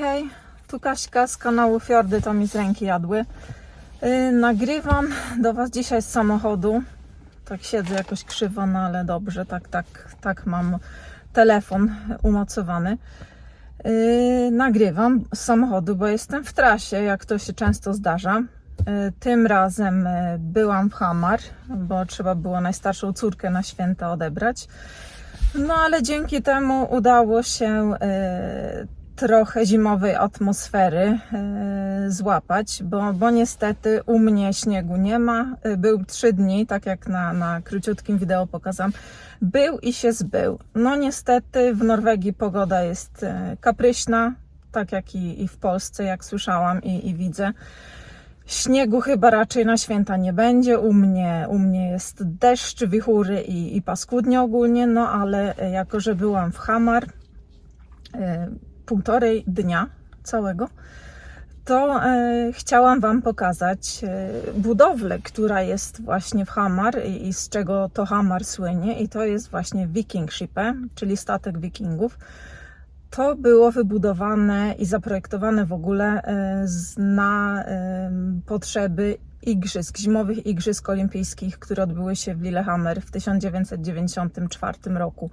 Hej, tu Kaśka z kanału Fiordy, to mi z ręki jadły. Yy, nagrywam do Was dzisiaj z samochodu. Tak siedzę jakoś krzywo, no ale dobrze, tak, tak, tak mam telefon umocowany. Yy, nagrywam z samochodu, bo jestem w trasie, jak to się często zdarza. Yy, Tym razem yy, byłam w Hamar, bo trzeba było najstarszą córkę na święta odebrać. No ale dzięki temu udało się e, trochę zimowej atmosfery e, złapać, bo, bo niestety u mnie śniegu nie ma. E, Był trzy dni, tak jak na, na króciutkim wideo pokazam. Był i się zbył. No niestety w Norwegii pogoda jest e, kapryśna, tak jak i, i w Polsce, jak słyszałam i, i widzę. Śniegu chyba raczej na święta nie będzie. U mnie, u mnie jest deszcz, wichury i, i paskudnie ogólnie, no ale jako, że byłam w Hamar półtorej dnia całego, to e, chciałam Wam pokazać e, budowlę, która jest właśnie w Hamar i, i z czego to Hamar słynie i to jest właśnie Viking Ship'e, czyli statek wikingów. To było wybudowane i zaprojektowane w ogóle e, z- na e, potrzeby igrzysk, zimowych igrzysk olimpijskich, które odbyły się w Lillehammer w 1994 roku.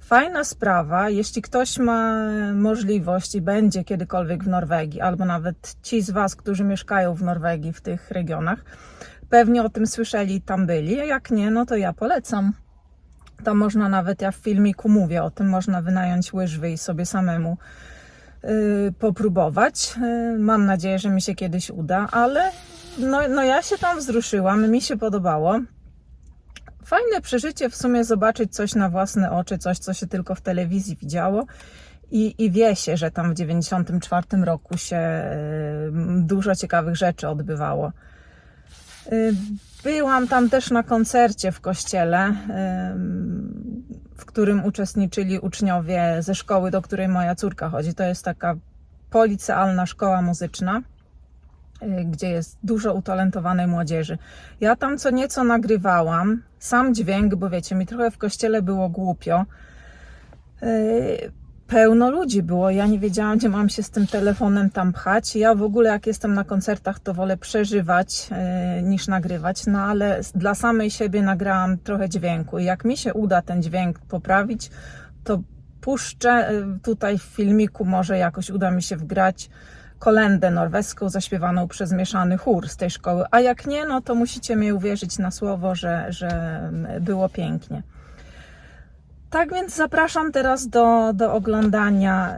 Fajna sprawa, jeśli ktoś ma możliwość i będzie kiedykolwiek w Norwegii, albo nawet ci z Was, którzy mieszkają w Norwegii, w tych regionach, pewnie o tym słyszeli i tam byli, a jak nie, no to ja polecam. Tam można nawet, ja w filmiku mówię o tym, można wynająć łyżwy i sobie samemu y, popróbować. Y, mam nadzieję, że mi się kiedyś uda, ale no, no ja się tam wzruszyłam, mi się podobało. Fajne przeżycie w sumie zobaczyć coś na własne oczy, coś, co się tylko w telewizji widziało. I, I wie się, że tam w 94 roku się y, dużo ciekawych rzeczy odbywało. Y, Byłam tam też na koncercie w kościele, ym, w którym uczestniczyli uczniowie ze szkoły, do której moja córka chodzi. To jest taka policealna szkoła muzyczna, y, gdzie jest dużo utalentowanej młodzieży. Ja tam co nieco nagrywałam, sam dźwięk, bo wiecie, mi trochę w kościele było głupio. Y, Pełno ludzi było, ja nie wiedziałam, gdzie mam się z tym telefonem tam pchać. Ja w ogóle, jak jestem na koncertach, to wolę przeżywać e, niż nagrywać, no ale dla samej siebie nagrałam trochę dźwięku. I jak mi się uda ten dźwięk poprawić, to puszczę tutaj w filmiku, może jakoś uda mi się wgrać kolendę norweską zaśpiewaną przez mieszany chór z tej szkoły. A jak nie, no to musicie mi uwierzyć na słowo, że, że było pięknie. Tak więc zapraszam teraz do, do oglądania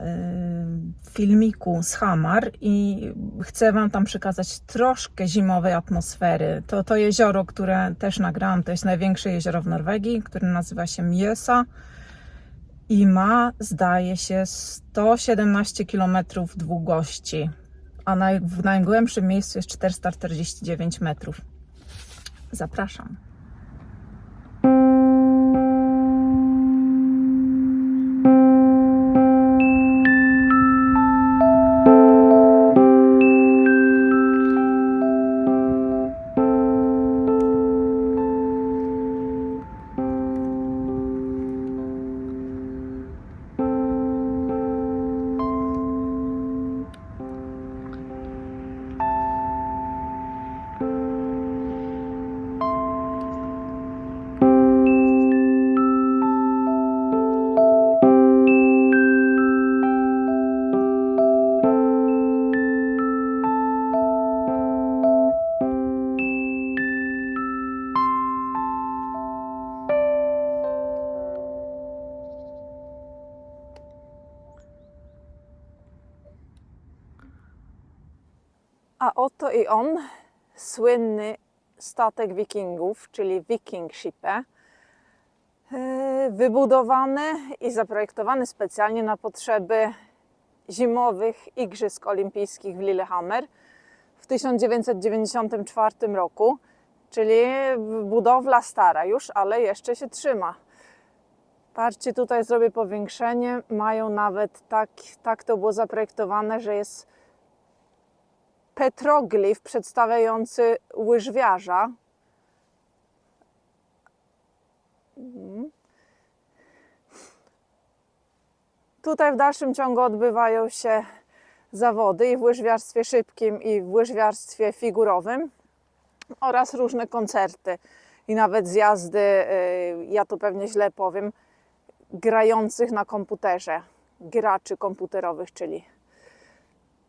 y, filmiku z Hamar i chcę Wam tam przekazać troszkę zimowej atmosfery. To, to jezioro, które też nagrałam, to jest największe jezioro w Norwegii, które nazywa się Mjösa i ma, zdaje się, 117 km długości, a naj, w najgłębszym miejscu jest 449 metrów. Zapraszam. A oto i on, słynny statek wikingów, czyli Viking Ship'e, Yy, wybudowany i zaprojektowany specjalnie na potrzeby zimowych Igrzysk Olimpijskich w Lillehammer w 1994 roku, czyli budowla stara już, ale jeszcze się trzyma. Patrzcie, tutaj zrobię powiększenie. Mają nawet tak, tak to było zaprojektowane, że jest petroglif przedstawiający łyżwiarza. Mhm. Tutaj w dalszym ciągu odbywają się zawody i w łyżwiarstwie szybkim, i w łyżwiarstwie figurowym oraz różne koncerty i nawet zjazdy, y, ja to pewnie źle powiem, grających na komputerze, graczy komputerowych, czyli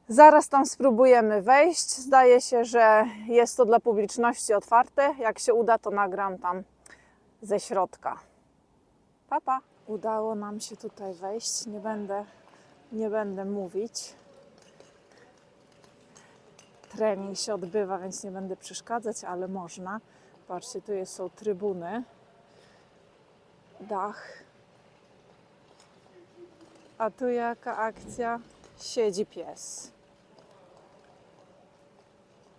Zaraz tam spróbujemy wejść. Zdaje się, że jest to dla publiczności otwarte. Jak się uda, to nagram tam ze środka. Papa. Udało nam się tutaj wejść. Nie będę, nie będę mówić. Trening się odbywa, więc nie będę przeszkadzać, ale można. Patrzcie, tu jest, są trybuny, dach. A tu jaka akcja? Siedzi pies.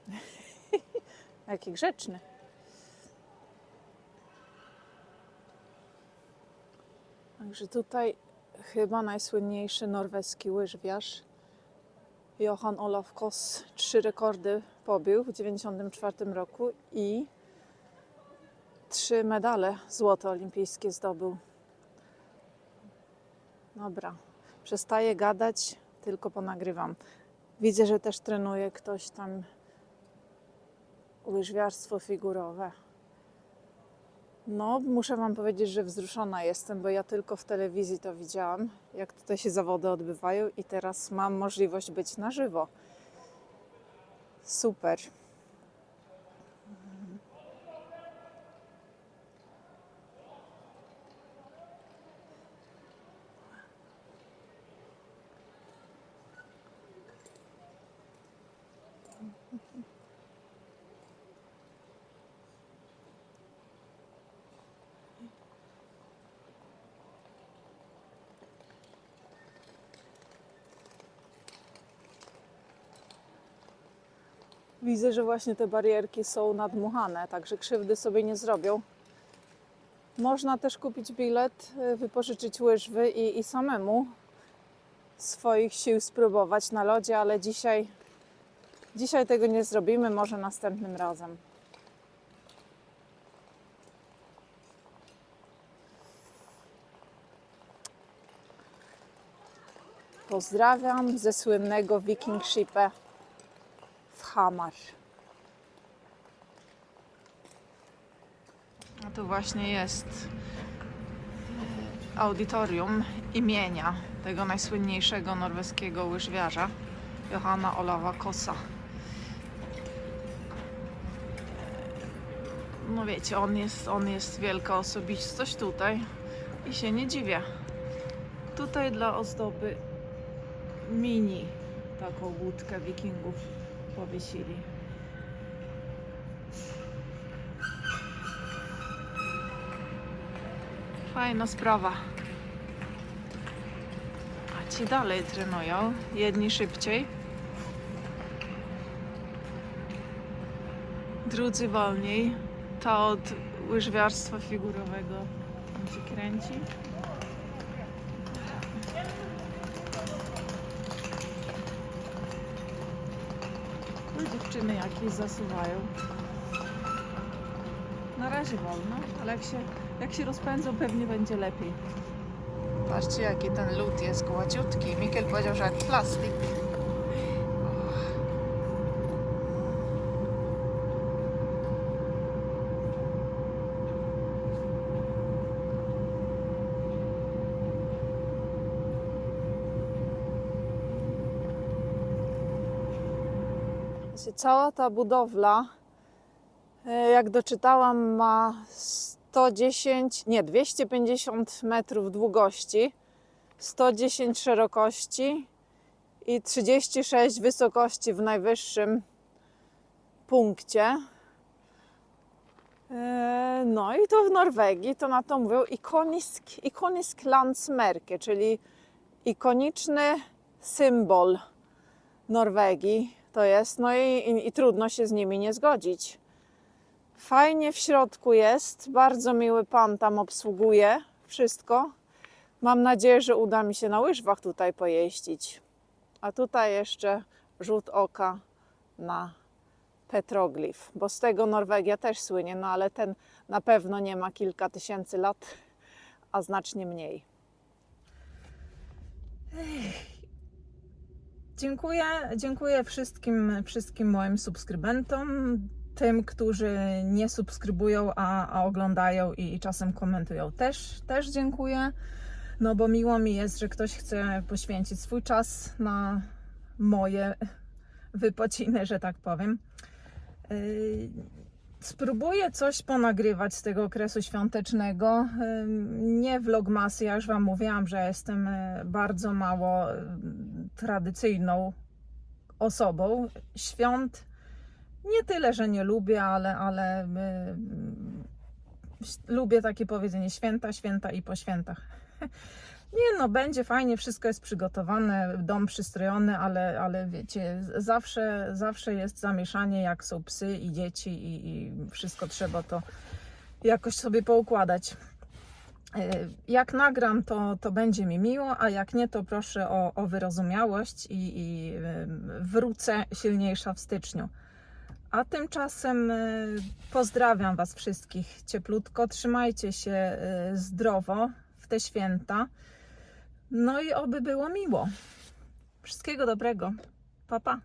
Jaki grzeczny. Także tutaj chyba najsłynniejszy norweski łyżwiarz Johan Olaf Koss trzy rekordy pobił w 1994 roku i trzy medale złote olimpijskie zdobył. Dobra, przestaję gadać, tylko ponagrywam. Widzę, że też trenuje ktoś tam łyżwiarstwo figurowe. No, muszę Wam powiedzieć, że wzruszona jestem, bo ja tylko w telewizji to widziałam, jak tutaj się zawody odbywają i teraz mam możliwość być na żywo. Super. Widzę, że właśnie te barierki są nadmuchane, także krzywdy sobie nie zrobią. Można też kupić bilet, y, wypożyczyć łyżwy i, i samemu swoich sił spróbować na lodzie, ale dzisiaj, dzisiaj tego nie zrobimy, może następnym razem. Pozdrawiam ze słynnego Viking Shipa Hamar. A tu właśnie jest audytorium imienia tego najsłynniejszego norweskiego łyżwiarza, Johanna Olawa Kossa. No wiecie, on jest, on jest wielka osobistość tutaj i się nie dziwię. Tutaj dla ozdoby mini taką łódkę wikingów powiesili. Fajna sprawa. A ci dalej trenują. Jedni szybciej, drudzy wolniej. Ta od łyżwiarstwa figurowego tam się kręci. No dziewczyny jakieś zasuwają. Na razie wolno, ale jak się, jak się rozpędzą, pewnie będzie lepiej. Patrzcie, jaki ten lód jest gładziutki. Mikiel powiedział, że jak plastik. Cała ta budowla, e, jak doczytałam, ma 110, nie, 250 metrów długości, 110 szerokości i 36 wysokości w najwyższym punkcie. E, No i to w Norwegii, to na to mówią ikonisk, ikonisk landsmerke, czyli ikoniczny symbol Norwegii to jest, no i, i, i trudno się z nimi nie zgodzić. Fajnie w środku jest, bardzo miły pan tam obsługuje wszystko. Mam nadzieję, że uda mi się na łyżwach tutaj pojeździć. A tutaj jeszcze rzut oka na petroglif, bo z tego Norwegia też słynie, no ale ten na pewno nie ma kilka tysięcy lat, a znacznie mniej. Dziękuję, dziękuję wszystkim, wszystkim moim subskrybentom, tym, którzy nie subskrybują, a, a oglądają i, czasem komentują. Też, też dziękuję, no bo miło mi jest, że ktoś chce poświęcić swój czas na moje wypociny, że tak powiem. Yy, Spróbuję coś ponagrywać z tego okresu świątecznego. Nie vlogmasy, ja już Wam mówiłam, że jestem e, bardzo mało ym, tradycyjną osobą. Świąt nie tyle, że nie lubię, ale, ale ym, lubię takie powiedzenie święta, święta i po świętach. Nie no, będzie fajnie, wszystko jest przygotowane, dom przystrojony, ale, ale wiecie, zawsze, zawsze jest zamieszanie, jak są psy i dzieci i, i wszystko trzeba to jakoś sobie poukładać. E, Jak nagram, to, to będzie mi miło, a jak nie, to proszę o, o wyrozumiałość i, i wrócę silniejsza w styczniu. A tymczasem e, pozdrawiam Was wszystkich cieplutko. Trzymajcie się e, zdrowo w te święta. No i oby było miło. Wszystkiego dobrego. Pa, pa.